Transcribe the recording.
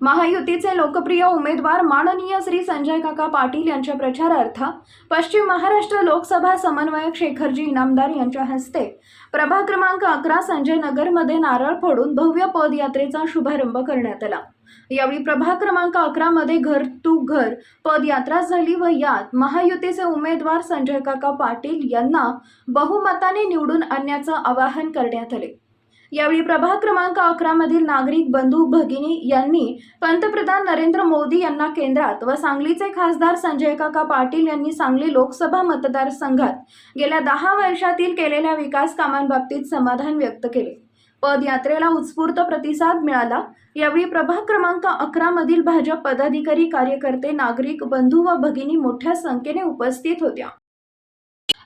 महायुतीचे लोकप्रिय उमेदवार माननीय श्री संजय काका पाटील यांच्या प्रचारार्थ पश्चिम महाराष्ट्र लोकसभा समन्वयक शेखरजी इनामदार यांच्या हस्ते प्रभाग क्रमांक अकरा संजय नगरमध्ये नारळ फोडून भव्य पदयात्रेचा शुभारंभ करण्यात आला. यावेळी प्रभाग क्रमांक अकरा मध्ये घर टू घर पदयात्रा झाली व यात महायुतीचे उमेदवार संजय काका पाटील यांना बहुमताने निवडून आणण्याचं आवाहन करण्यात आले. यावेळी प्रभाग क्रमांक अकरा मधील नागरिक बंधू भगिनी यांनी पंतप्रधान नरेंद्र मोदी यांना केंद्रात व सांगलीचे खासदार संजय काका पाटील यांनी सांगली लोकसभा मतदारसंघात गेल्या दहा वर्षातील केलेल्या विकास कामांबाबतीत समाधान व्यक्त केले. पदयात्रेला उत्स्फूर्त प्रतिसाद मिळाला. यावेळी प्रभाग क्रमांक अकरा मधील भाजप पदाधिकारी कार्यकर्ते नागरिक बंधू व भगिनी मोठ्या संख्येने उपस्थित होत्या.